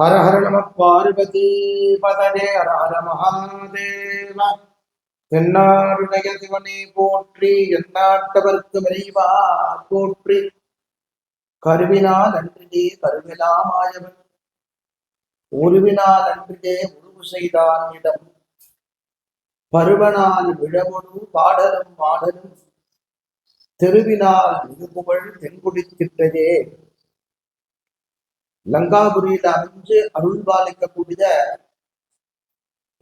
ஹர ஹர நம பார்வதி பதனே ஹர ஹர மகாதேவ. என்னாருடைய சிவனை போற்றி எந்நாட்டவர்க்கு மறைவா போற்றி. கருவினால் அன்றிலே கருவிலாமாயவன். உருவினால் அன்றிலே உருவு செய்தான் இடம். பருவனால் விழவொடு பாடலும் பாடலும். தெருவினால் மிகுபுகழ் தென்குடித்திட்டதே லங்காபுரியில் அமைஞ்சு அருள் பாலிக்கக்கூடிய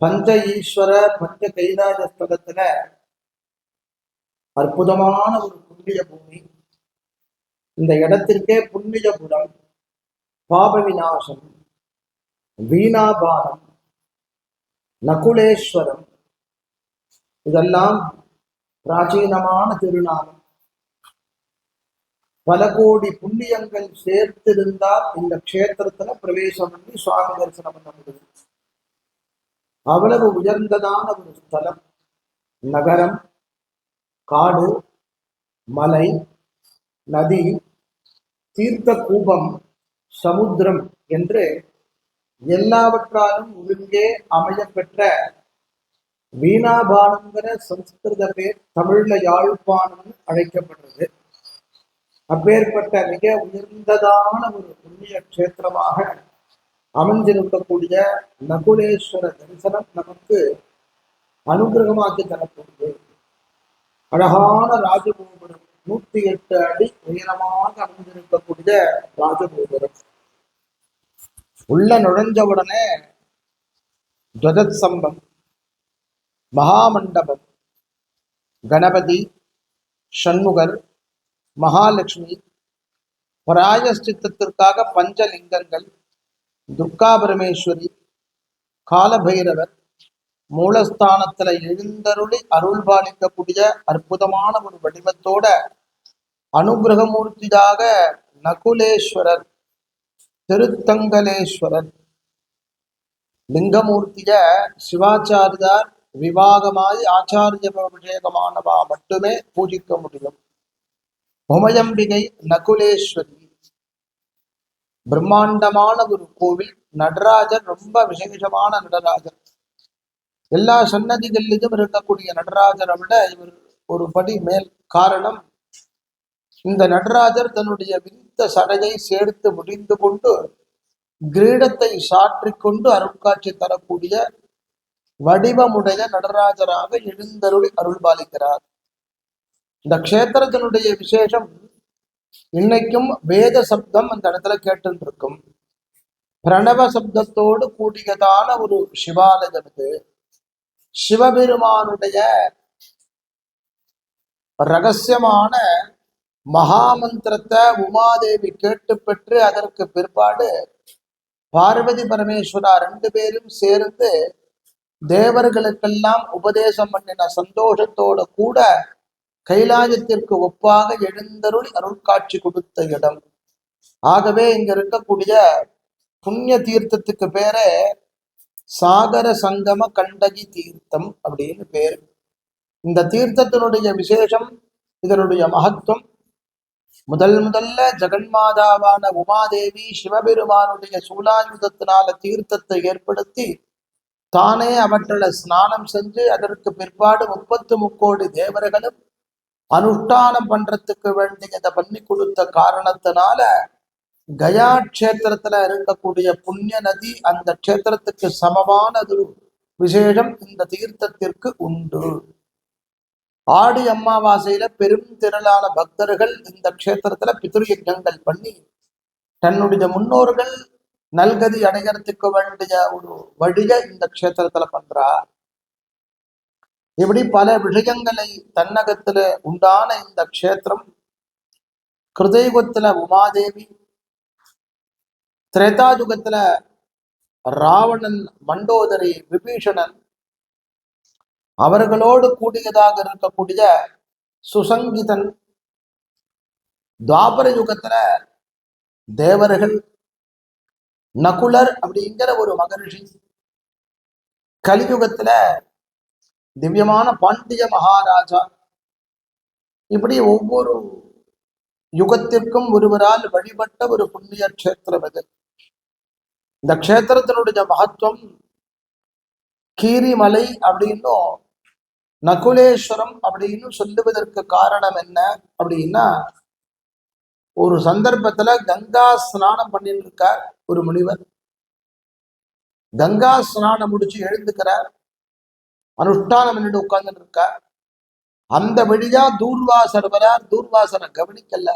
பஞ்ச ஈஸ்வர பஞ்ச கைலாய ஸ்தலத்துல அற்புதமான ஒரு புண்ணிய பூமி. இந்த இடத்திற்கே புண்ணியபுரம் பாப விநாசம் வீணாபானம் நகுலேஸ்வரம் இதெல்லாம் பிராச்சீனமான திருநாமம். பல கோடி புண்ணியங்கள் சேர்த்திருந்தால் இந்த க்ஷேத்திரத்துல பிரவேசம் பண்ணி சுவாமி தரிசனம் பண்ண முடியும். அவ்வளவு உயர்ந்ததான ஒரு ஸ்தலம் நகரம் காடு மலை நதி தீர்த்த கூபம் சமுத்திரம் என்று எல்லாவற்றாலும் ஒழுங்கே அமையப்பெற்ற வீணாபானங்கிற சம்ஸ்கிருத பேர் தமிழ்ல யாழ்ப்பாணம் அழைக்கப்படுறது. அப்பேற்பட்ட மிக உயர்ந்ததான ஒரு புண்ணிய கஷேத்திரமாக அமைந்திருக்கக்கூடிய நகுலேஸ்வர தரிசனம் நமக்கு அனுகிரகமாக்கி தரக்கூடியது. அழகான ராஜகோபுரம் நூத்தி எட்டு அடி உயரமாக அமைந்திருக்கக்கூடிய ராஜகோபுரம். உள்ள நுழைஞ்சவுடனே துவஜத்சம்பம் மகாமண்டபம் கணபதி சண்முகர் மகாலட்சுமி பிராயஷ்டித்தத்திற்காக பஞ்சலிங்கங்கள் துர்கா பரமேஸ்வரி காலபைரவர் மூலஸ்தானத்துல எழுந்தருளி அருள் பாலிக்கக்கூடிய அற்புதமான ஒரு வடிவத்தோட அனுகிரகமூர்த்தியாக நகுலேஸ்வரர் திருத்தங்கலேஸ்வரர் லிங்கமூர்த்திய சிவாச்சாரியார் விவாகமாய் ஆச்சாரிய அபிஷேகமானவா மட்டுமே பூஜிக்க முடியும். உமையம்பிகை நகுலேஸ்வரி. பிரம்மாண்டமான ஒரு கோவில் நடராஜர் ரொம்ப விசேஷமான நடராஜர். எல்லா சன்னதிகளிலும் இருக்கக்கூடிய நடராஜரை விட இவர் ஒரு படி மேல் காரணம் இந்த நடராஜர் தன்னுடைய விரித்த சடையை சேர்த்து முடிந்து கொண்டு கிரீடத்தை சாற்றிக் கொண்டு அருட்காட்சி தரக்கூடிய வடிவமுடைய நடராஜராக எழுந்தருளி அருள் பாலிக்கிறார் இந்த க்ஷேத்திரத்தினுடைய விசேஷம் இன்னைக்கும் வேத சப்தம் அந்த இடத்துல கேட்டு இருக்கும் பிரணவ சப்தத்தோடு கூடியதான ஒரு சிவாலயம் இது. சிவபெருமானுடைய ரகசியமான மகாமந்திரத்தை உமாதேவி கேட்டு பெற்று அதற்கு பிற்பாடு பார்வதி பரமேஸ்வரா ரெண்டு பேரும் சேர்ந்து தேவர்களுக்கெல்லாம் உபதேசம் பண்ணின சந்தோஷத்தோட கூட கைலாயத்திற்கு ஒப்பாக எழுந்தருள் அருட்காட்சி கொடுத்த இடம். ஆகவே இங்க இருக்கக்கூடிய புண்ணிய தீர்த்தத்துக்கு பேரே சாகர சங்கம கண்டகி தீர்த்தம் அப்படின்னு பேரு. இந்த தீர்த்தத்தினுடைய விசேஷம் இதனுடைய மகத்துவம் முதல் முதல்ல ஜெகன்மாதாவான உமாதேவி சிவபெருமானுடைய சூலாயுதத்தினால தீர்த்தத்தை ஏற்படுத்தி தானே அவற்றில் ஸ்நானம் செஞ்சு அதற்கு பிற்பாடு முப்பத்து முக்கோடி தேவர்களும் அனுஷ்டானம் பண்றதுக்கு வேண்டியதை பண்ணி கொடுத்த காரணத்தினால கயா கஷேத்திரத்துல இருக்கக்கூடிய புண்ணிய நதி அந்த க்ஷேத்திரத்துக்கு சமமானது விசேஷம் இந்த தீர்த்தத்திற்கு உண்டு. ஆடி அமாவாசையில பெரும் திரளான பக்தர்கள் இந்த க்ஷேத்திரத்துல பித்ருயஜங்கள் பண்ணி தன்னுடைய முன்னோர்கள் நல்கதி அடைகிறதுக்கு வேண்டிய ஒரு வழிய இந்த க்ஷேத்திரத்துல பண்றா. இப்படி பல விஷயங்களை தன்னகத்துல உண்டான இந்த க்ஷேத்திரம் கிருதயுகத்துல உமாதேவி திரேதாயுகத்துல ராவணன் மண்டோதரி விபீஷணன் அவர்களோடு கூடியதாக இருக்கக்கூடிய சுசங்கிதன் துவாபர யுகத்துல தேவர்கள் நகுலர் அப்படிங்கிற ஒரு மகரிஷி கலியுகத்துல திவ்யமான பாண்டிய மகாராஜா. இப்படி ஒவ்வொரு யுகத்திற்கும் ஒருவரால் வழிபட்ட ஒரு புண்ணிய கஷேத்திரம் இது. இந்த க்ஷேத்திரத்தினுடைய மகத்துவம் கீரிமலை அப்படின்னும் நகுலேஸ்வரம் அப்படின்னு சொல்லுவதற்கு காரணம் என்ன அப்படின்னா ஒரு சந்தர்ப்பத்துல கங்கா ஸ்நானம் பண்ணிட்டு இருக்கார் ஒரு முனிவர். கங்கா ஸ்நானம் முடிச்சு எழுந்துக்கிறார். அனுஷ்டானம் பண்ணிட்டு உட்கார்ந்துட்டு இருக்கா அந்த வழியா தூர்வாசர் வரார். தூர்வாசரை கவனிக்கல.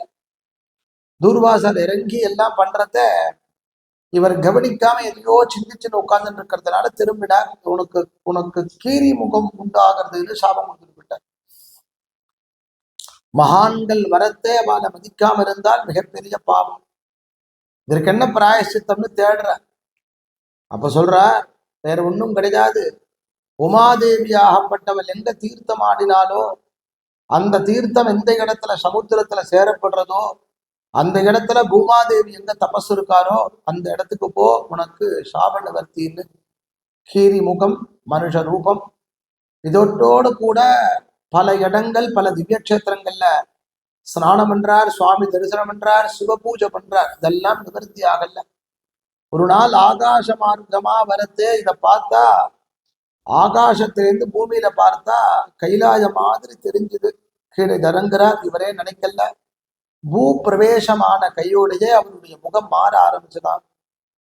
தூர்வாசர் இறங்கி எல்லாம் பண்றத இவர் கவனிக்காம எதையோ சிந்திச்சுன்னு உட்கார்ந்துட்டு இருக்கிறதுனால திரும்பினார். உனக்கு உனக்கு கீரி முகம் உண்டாகிறதுன்னு சாபம் கொடுத்துட்டு மகான்கள் வரத்தே அவளை மதிக்காம இருந்தால் மிகப்பெரிய பாவம். இதற்கு என்ன பிராயசித்தம்னு தேடுற அப்ப சொல்ற வேற ஒண்ணும் கிடையாது. உமாதேவியாகப்பட்டவள் எங்க தீர்த்தம் ஆடினாலோ அந்த தீர்த்தம் எந்த இடத்துல சமுத்திரத்துல சேரப்படுறதோ அந்த இடத்துல பூமாதேவி எங்க தபஸ் இருக்காரோ அந்த இடத்துக்கு போ உனக்கு சாப நிவர்த்தின்னு கீரி முகம் மனுஷ ரூபம். இதோட்டோடு கூட பல இடங்கள் பல திவ்ய கஷேத்திரங்கள்ல ஸ்நானம் பண்றார் சுவாமி தரிசனம் பண்றார் சிவ பூஜை பண்றார். இதெல்லாம் நிவர்த்தி ஆகல ஒரு நாள் ஆகாச மார்க்கமா வரத்தே இதை பார்த்தா ஆகாசத்திலிருந்து பூமியில பார்த்தா கைலாய மாதிரி தெரிஞ்சுது. கீழே இறங்குறார். இவரே நினைக்கல. பூ பிரவேசமான கையோடையே அவருடைய முகம் மாற ஆரம்பிச்சுதான்.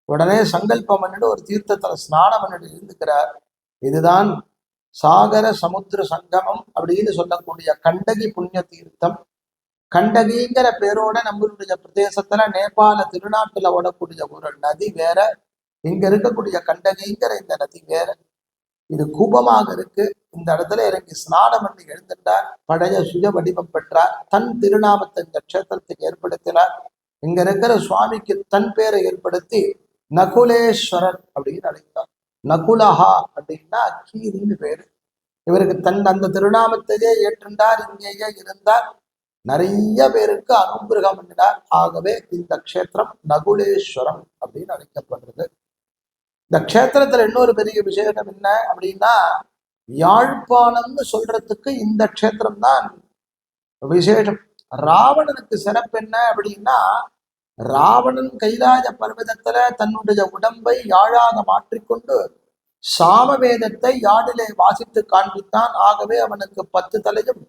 உடனே சங்கல்பம் பண்ணிட்டு ஒரு தீர்த்தத்துல ஸ்நானம் பண்ணிட்டு இருந்துக்கிறார். இதுதான் சாகர சமுத்திர சங்கமம் அப்படின்னு சொல்லக்கூடிய கண்டகி புண்ணிய தீர்த்தம். கண்டகிங்கிற பேரோட நம்மளுடைய பிரதேசத்துல நேபாள திருநாட்டுல ஓடக்கூடிய ஒரு நதி வேற. இங்க இருக்கக்கூடிய கண்டகிங்கிற இந்த நதி வேற. இது கூபமாக இருக்கு. இந்த இடத்துல இறங்கி ஸ்நானம் பண்ணி எழுந்துட்டார். பழைய சுய வடிவம் பெற்றார். தன் திருநாமத்தை இந்த க்ஷேத்திரத்துக்கு ஏற்படுத்தினார். இங்க இருக்கிற சுவாமிக்கு தன் பேரை ஏற்படுத்தி நகுலேஸ்வரர் அப்படின்னு அழைத்தார். நகுலஹா அப்படின்னா கீரின்னு பேரு. இவருக்கு தன் அந்த திருநாமத்தையே ஏற்றுண்டார் இங்கேயே இருந்தார். நிறைய பேருக்கு அனுகிரகம் பண்ணினார். ஆகவே இந்த க்ஷேத்திரம் நகுலேஸ்வரம் அப்படின்னு அழைக்கப்படுறது. இந்த க்ஷேத்திரத்துல இன்னொரு பெரிய விசேஷம் என்ன அப்படின்னா யாழ்ப்பாணம்னு சொல்றதுக்கு இந்த க்ஷேத்திரம் தான் விசேஷம். ராவணனுக்கு சிறப்பு என்ன அப்படின்னா ராவணன் கைலாய பர்வதத்துல தன்னுடைய உடம்பை யாழாக மாற்றிக்கொண்டு சாமவேதத்தை யாழிலே வாசித்து காண்பித்தான். ஆகவே அவனுக்கு பத்து தலையும்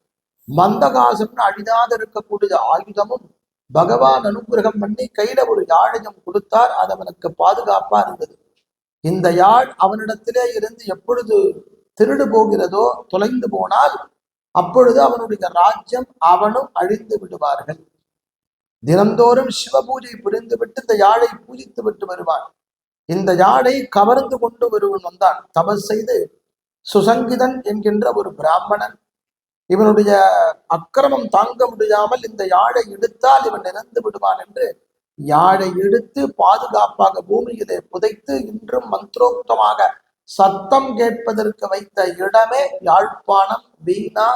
மந்தகாசம்னு அழிதாது இருக்கக்கூடிய ஆயுதமும் பகவான் அனுகிரகம் பண்ணி கையில ஒரு யாழையும் கொடுத்தார். அது அவனுக்கு பாதுகாப்பா இருந்தது. இந்த யாழ் அவனிடத்திலே இருந்து எப்பொழுது திருடு போகிறதோ தொலைந்து போனால் அப்பொழுது அவனுடைய ராஜ்யம் அவனும் அழிந்து விடுவார்கள். தினந்தோறும் சிவபூஜை புரிந்து புரிந்துவிட்டு இந்த யாழை பூஜித்து விட்டு வருவான். இந்த யாழை கவர்ந்து கொண்டு வருவன் வந்தான். தபஸ் செய்து சுசங்கிதன் என்கின்ற ஒரு பிராமணன் இவனுடைய அக்கிரமம் தாங்க முடியாமல் இந்த யாழை எடுத்தால் இவன் இறந்து விடுவான் என்று யாழை எடுத்து பாதுகாப்பாக பூமியிலே புதைத்து இன்றும் மந்திரோக்தமாக சத்தம் கேட்பதற்கு வைத்த இடமே யாழ்ப்பாணம் வீணா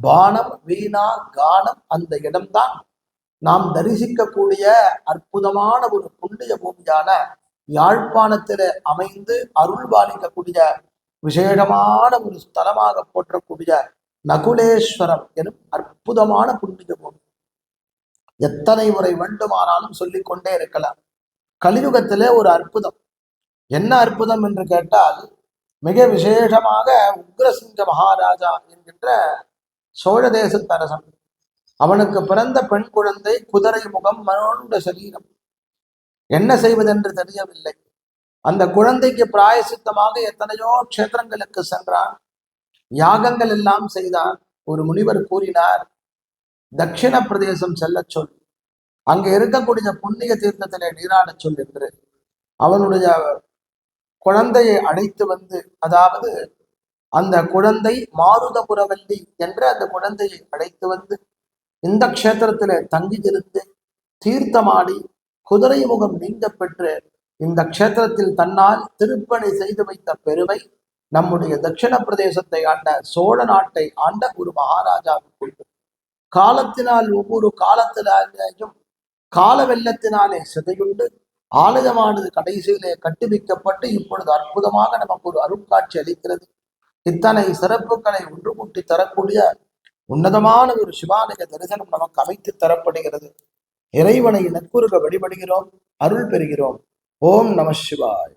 பானம் வீணா கானம் அந்த இடம்தான். நாம் தரிசிக்கக்கூடிய அற்புதமான ஒரு புண்ணிய பூமியான யாழ்ப்பாணத்தில் அமைந்து அருள் பாலிக்கக்கூடிய விசேடமான ஒரு ஸ்தலமாக போற்றக்கூடிய நகுலேஸ்வரம் எனும் அற்புதமான புண்ணிய பூமி. எத்தனை முறை வேண்டுமானாலும் சொல்லிக் கொண்டே இருக்கலாம். கலியுகத்திலே ஒரு அற்புதம். என்ன அற்புதம் என்று கேட்டால் மிக விசேஷமாக உக்ரசிங்க மகாராஜா என்கின்ற சோழ தேசத்தரசன் அவனுக்கு பிறந்த பெண் குழந்தை குதிரை முகம் மனோண்ட சரீரம். என்ன செய்வதென்று தெரியவில்லை. அந்த குழந்தைக்கு பிராயசித்தமாக எத்தனையோ க்ஷேத்திரங்களுக்கு சென்றான். யாகங்கள் எல்லாம் செய்தான். ஒரு முனிவர் கூறினார் தட்சிண பிரதேசம் செல்லச் சொல். அங்க இருக்கக்கூடிய புண்ணிய தீர்த்தத்திலே நீராடச் சொல் என்று அவனுடைய குழந்தையை அழைத்து வந்து அதாவது அந்த குழந்தை மாருதபுரவல்லி என்ற அந்த குழந்தையை அழைத்து வந்து இந்த க்ஷேத்திரத்திலே தங்கி இருந்து தீர்த்தமாடி குதிரை முகம் நீங்க பெற்று இந்த க்ஷேத்திரத்தில் தன்னால் திருப்பணி செய்து வைத்த பெருமை நம்முடைய தட்சிண பிரதேசத்தை ஆண்ட சோழ நாட்டை ஆண்ட ஒரு மகாராஜாவுக்கு உண்டு. காலத்தினால் ஒவ்வொரு காலத்திலேயும் கால வெள்ளத்தினாலே சிதையுண்டு. ஆலயமானது கடைசியிலே கட்டுவிக்கப்பட்டு இப்பொழுது அற்புதமாக நமக்கு ஒரு அருட்காட்சி அளிக்கிறது. இத்தனை சிறப்புகளை ஒன்று கூட்டி தரக்கூடிய உன்னதமான ஒரு சிவாலய தரிசனம் நமக்கு அமைத்து தரப்படுகிறது. இறைவனை நட்புருக வழிபடுகிறோம் அருள் பெறுகிறோம். ஓம் நம சிவாய்.